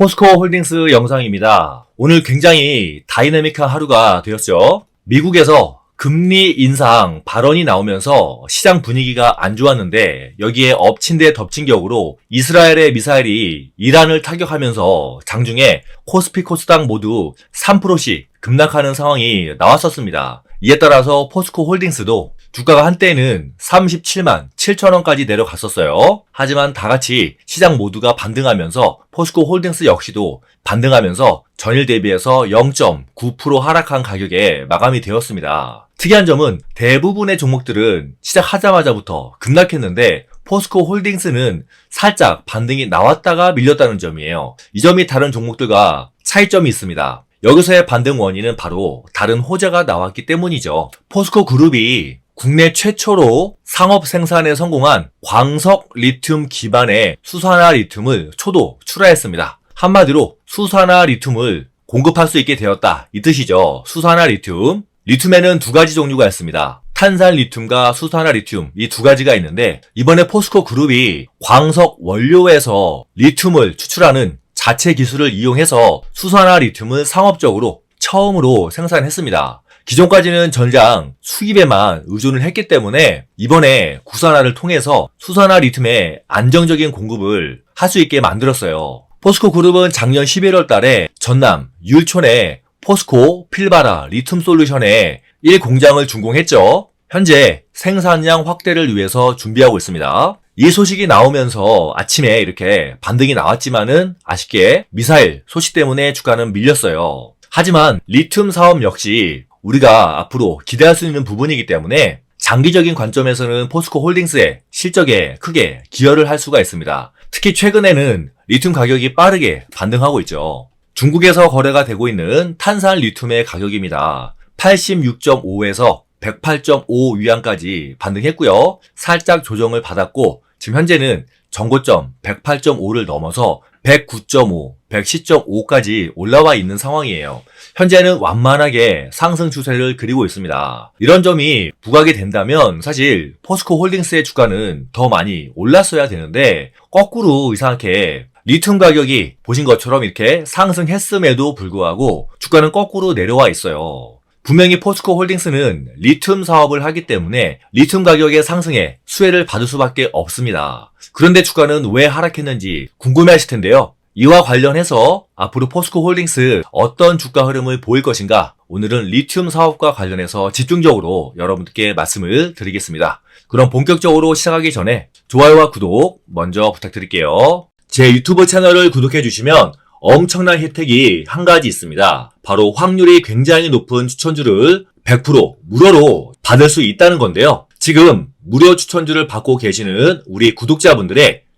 포스코 홀딩스 영상입니다. 오늘 굉장히 다이내믹한 하루가 되었죠. 미국에서 금리 인상 발언이 나오면서 시장 분위기가 안 좋았는데 여기에 엎친 데 덮친 격으로 이스라엘의 미사일이 이란을 타격하면서 장중에 코스피 코스닥 모두 3%씩 급락하는 상황이 나왔었습니다. 이에 따라서 포스코 홀딩스도 주가가 한때는 37만 7천 원까지 내려갔었어요. 하지만 다 같이 시장 모두가 반등하면서 포스코 홀딩스 역시도 반등하면서 전일 대비해서 0.9% 하락한 가격에 마감이 되었습니다. 특이한 점은 대부분의 종목들은 시작하자마자부터 급락했는데 포스코 홀딩스는 살짝 반등이 나왔다가 밀렸다는 점이에요. 이 점이 다른 종목들과 차이점이 있습니다. 여기서의 반등 원인은 바로 다른 호재가 나왔기 때문이죠. 포스코 그룹이 국내 최초로 상업 생산에 성공한 광석 리튬 기반의 수산화 리튬을 초도 출하했습니다. 한마디로 수산화 리튬을 공급할 수 있게 되었다. 이 뜻이죠. 수산화 리튬. 리튬에는 두 가지 종류가 있습니다. 탄산 리튬과 수산화 리튬 이 두 가지가 있는데 이번에 포스코 그룹이 광석 원료에서 리튬을 추출하는 자체 기술을 이용해서 수산화 리튬을 상업적으로 처음으로 생산했습니다. 기존까지는 전장 수입에만 의존을 했기 때문에 이번에 구산화를 통해서 수산화 리튬의 안정적인 공급을 할 수 있게 만들었어요. 포스코 그룹은 작년 11월 달에 전남 율촌에 포스코 필바라 리튬 솔루션에 1공장을 준공했죠. 현재 생산량 확대를 위해서 준비하고 있습니다. 이 소식이 나오면서 아침에 이렇게 반등이 나왔지만은 아쉽게 미사일 소식 때문에 주가는 밀렸어요. 하지만 리튬 사업 역시 우리가 앞으로 기대할 수 있는 부분이기 때문에 장기적인 관점에서는 포스코 홀딩스의 실적에 크게 기여를 할 수가 있습니다. 특히 최근에는 리튬 가격이 빠르게 반등하고 있죠. 중국에서 거래가 되고 있는 탄산 리튬의 가격입니다. 86.5에서 108.5 위안까지 반등했고요. 살짝 조정을 받았고 지금 현재는 정고점 108.5를 넘어서 109.5, 110.5까지 올라와 있는 상황이에요. 현재는 완만하게 상승 추세를 그리고 있습니다. 이런 점이 부각이 된다면 사실 포스코 홀딩스의 주가는 더 많이 올랐어야 되는데 거꾸로 이상하게 리튬 가격이 보신 것처럼 이렇게 상승했음에도 불구하고 주가는 거꾸로 내려와 있어요. 분명히 포스코 홀딩스는 리튬 사업을 하기 때문에 리튬 가격의 상승에 수혜를 받을 수밖에 없습니다. 그런데 주가는 왜 하락했는지 궁금해 하실 텐데요. 이와 관련해서 앞으로 포스코 홀딩스 어떤 주가 흐름을 보일 것인가 오늘은 리튬 사업과 관련해서 집중적으로 여러분들께 말씀을 드리겠습니다. 그럼 본격적으로 시작하기 전에 좋아요와 구독 먼저 부탁드릴게요. 제 유튜브 채널을 구독해 주시면 엄청난 혜택이 한 가지 있습니다. 바로 확률이 굉장히 높은 추천주를 100% 무료로 받을 수 있다는 건데요. 지금 무료 추천주를 받고 계시는 우리 구독자분들의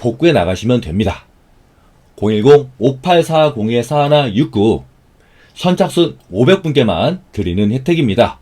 복구해 나가시면 됩니다. 010-5840-4169 선착순 500분께만 드리는 혜택입니다.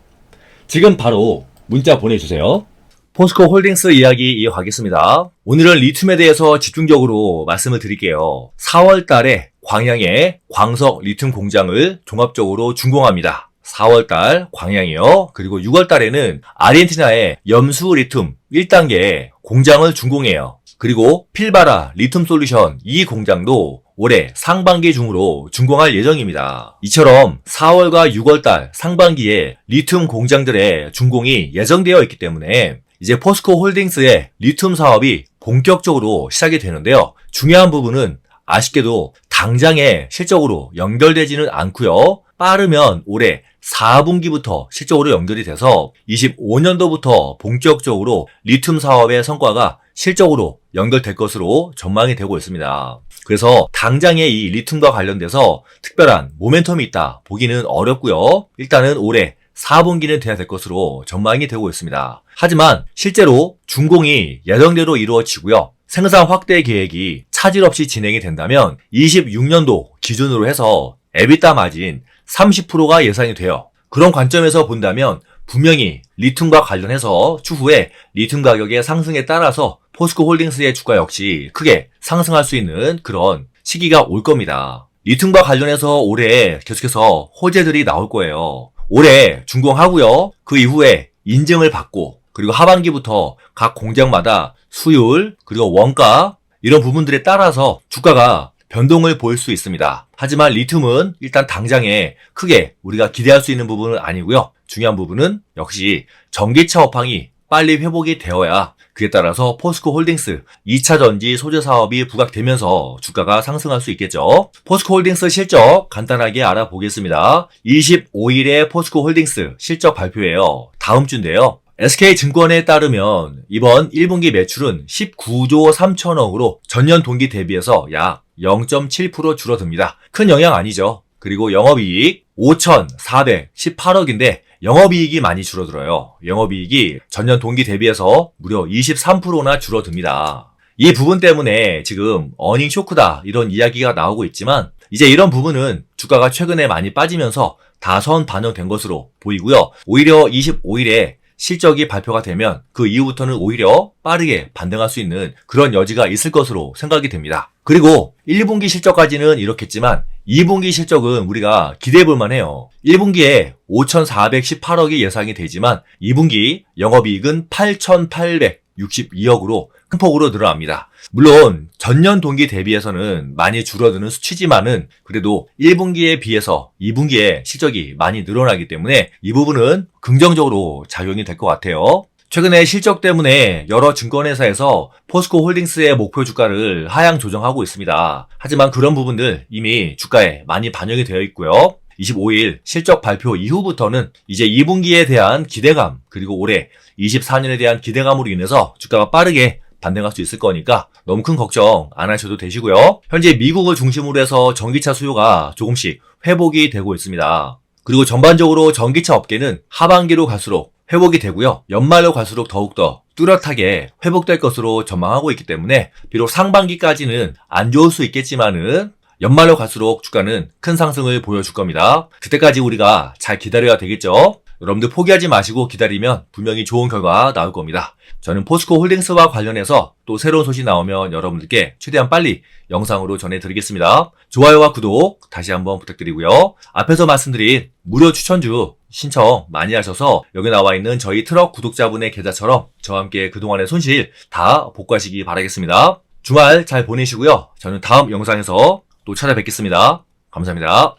지금 바로 문자 보내주세요. 포스코 홀딩스 이야기 이어가겠습니다. 오늘은 리튬에 대해서 집중적으로 말씀을 드릴게요. 4월 달에 광양에 광석 리튬 공장을 종합적으로 준공합니다. 4월 달 광양이요. 그리고 6월 달에는 아르헨티나의 염수 리튬 1단계 공장을 준공해요. 그리고 필바라 리튬 솔루션 이 공장도 올해 상반기 중으로 준공할 예정입니다. 이처럼 4월과 6월 달 상반기에 리튬 공장들의 준공이 예정되어 있기 때문에 이제 포스코 홀딩스의 리튬 사업이 본격적으로 시작이 되는데요. 중요한 부분은 아쉽게도 당장에 실적으로 연결되지는 않고요. 빠르면 올해 4분기부터 실적으로 연결이 돼서 25년도부터 본격적으로 리튬 사업의 성과가 실적으로 연결될 것으로 전망이 되고 있습니다. 그래서 당장에 이 리튬과 관련돼서 특별한 모멘텀이 있다 보기는 어렵고요. 일단은 올해 4분기는 돼야 될 것으로 전망이 되고 있습니다. 하지만 실제로 준공이 예정대로 이루어지고요. 생산 확대 계획이 차질 없이 진행이 된다면 26년도 기준으로 해서 에비타 마진 30%가 예상이 돼요. 그런 관점에서 본다면 분명히 리튬과 관련해서 추후에 리튬 가격의 상승에 따라서 포스코 홀딩스의 주가 역시 크게 상승할 수 있는 그런 시기가 올 겁니다. 리튬과 관련해서 올해 계속해서 호재들이 나올 거예요. 올해 준공하고요. 그 이후에 인증을 받고 그리고 하반기부터 각 공장마다 수율 그리고 원가 이런 부분들에 따라서 주가가 변동을 보일 수 있습니다. 하지만 리튬은 일단 당장에 크게 우리가 기대할 수 있는 부분은 아니고요. 중요한 부분은 역시 전기차 업황이 빨리 회복이 되어야 그에 따라서 포스코 홀딩스 2차 전지 소재 사업이 부각되면서 주가가 상승할 수 있겠죠. 포스코 홀딩스 실적 간단하게 알아보겠습니다. 25일에 포스코 홀딩스 실적 발표예요. 다음 주인데요. SK증권에 따르면 이번 1분기 매출은 19조 3천억으로 전년 동기 대비해서 약 0.7% 줄어듭니다. 큰 영향 아니죠. 그리고 영업이익 5,418억인데 영업이익이 많이 줄어들어요. 영업이익이 전년 동기 대비해서 무려 23%나 줄어듭니다. 이 부분 때문에 지금 어닝 쇼크다 이런 이야기가 나오고 있지만 이제 이런 부분은 주가가 최근에 많이 빠지면서 다선 반영된 것으로 보이고요. 오히려 25일에 실적이 발표가 되면 그 이후부터는 오히려 빠르게 반등할 수 있는 그런 여지가 있을 것으로 생각이 됩니다. 그리고 1분기 실적까지는 이렇겠지만 2분기 실적은 우리가 기대해 볼 만 해요. 1분기에 5,418억이 예상이 되지만 2분기 영업이익은 8,862억으로 큰 폭으로 늘어납니다. 물론 전년 동기 대비해서는 많이 줄어드는 수치지만은 그래도 1분기에 비해서 2분기에 실적이 많이 늘어나기 때문에 이 부분은 긍정적으로 작용이 될 것 같아요. 최근에 실적 때문에 여러 증권회사에서 포스코 홀딩스의 목표 주가를 하향 조정하고 있습니다. 하지만 그런 부분들 이미 주가에 많이 반영이 되어 있고요. 25일 실적 발표 이후부터는 이제 2분기에 대한 기대감 그리고 올해 24년에 대한 기대감으로 인해서 주가가 빠르게 반등할 수 있을 거니까 너무 큰 걱정 안 하셔도 되시고요. 현재 미국을 중심으로 해서 전기차 수요가 조금씩 회복이 되고 있습니다. 그리고 전반적으로 전기차 업계는 하반기로 갈수록 회복이 되고요. 연말로 갈수록 더욱더 뚜렷하게 회복될 것으로 전망하고 있기 때문에 비록 상반기까지는 안 좋을 수 있겠지만은 연말로 갈수록 주가는 큰 상승을 보여줄 겁니다. 그때까지 우리가 잘 기다려야 되겠죠. 여러분들 포기하지 마시고 기다리면 분명히 좋은 결과 나올 겁니다. 저는 포스코 홀딩스와 관련해서 또 새로운 소식 나오면 여러분들께 최대한 빨리 영상으로 전해드리겠습니다. 좋아요와 구독 다시 한번 부탁드리고요. 앞에서 말씀드린 무료 추천주 신청 많이 하셔서 여기 나와 있는 저희 트럭 구독자분의 계좌처럼 저와 함께 그동안의 손실 다 복구하시기 바라겠습니다. 주말 잘 보내시고요. 저는 다음 영상에서 또 찾아뵙겠습니다. 감사합니다.